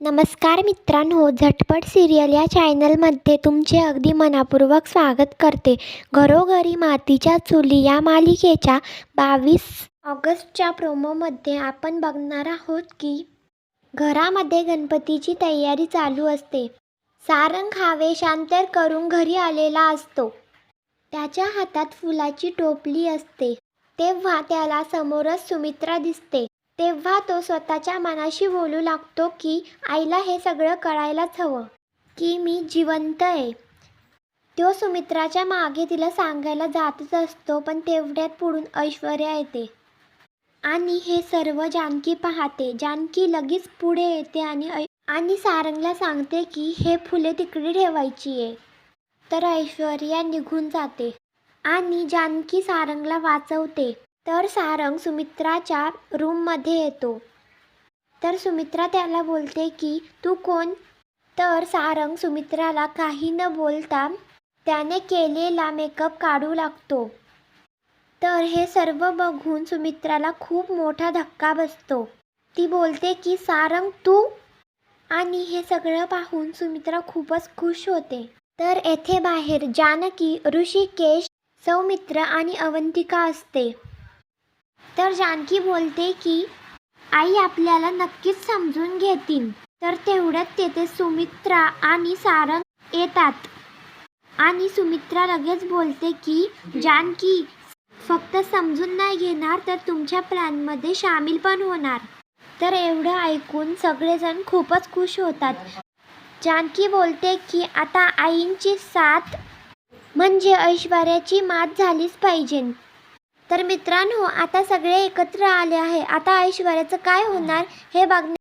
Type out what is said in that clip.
नमस्कार मित्रांनो झटपट सिरियल या चॅनलमध्ये तुमचे अगदी मनापूर्वक स्वागत करते. घरोघरी मातीच्या चुली या मालिकेच्या बावीस ऑगस्टच्या प्रोमोमध्ये आपण बघणार आहोत की घरामध्ये गणपतीची तयारी चालू असते. सारंग हा वेषांतर करून घरी आलेला असतो. त्याच्या हातात फुलाची टोपली असते. तेव्हा त्याला समोरच सुमित्रा दिसते. तेव्हा तो स्वतःच्या मनाशी बोलू लागतो की आईला हे सगळं कळायलाच हवं की मी जिवंत आहे. तो सुमित्राच्या मागे तिला सांगायला जातच असतो पण तेवढ्यात पुढून ऐश्वर्या येते. आणि हे सर्व जानकी पाहते. जानकी लगेच पुढे येते आणि आणि सारंगला सांगते की हे फुले तिकडे ठेवायची आहे. तर ऐश्वर्या निघून जाते आणि जानकी सारंगला वाचवते. तर सारंग सुमित्राच्या रूममध्ये येतो. तर सुमित्रा त्याला बोलते की तू कोण? तर सारंग सुमित्राला काही न बोलता त्याने केलेला मेकअप काढू लागतो. तर हे सर्व बघून सुमित्राला खूप मोठा धक्का बसतो. ती बोलते की सारंग तू? आणि हे सगळं पाहून सुमित्रा खूपच खुश होते. तर येथे बाहेर जानकी ऋषिकेश सौमित्र आणि अवंतिका असते. तर जानकी बोलते की आई आपल्याला नक्कीच समजून घेतील. तर तेवढ्यात तेथे सुमित्रा आणि सारंग येतात. आणि सुमित्रा लगेच बोलते की जानकी फक्त समजून नाही घेणार तर तुमच्या प्लॅनमध्ये सामील पण होणार. तर एवढं ऐकून सगळेजण खूपच खुश होतात. जानकी बोलते की आता आईंची साथ म्हणजे ऐश्वर्याची मात झालीच पाहिजे. तर मित्रांनो आता सगळे एकत्र आले आहे. आता ऐश्वर्याचं काय होणार हे बघ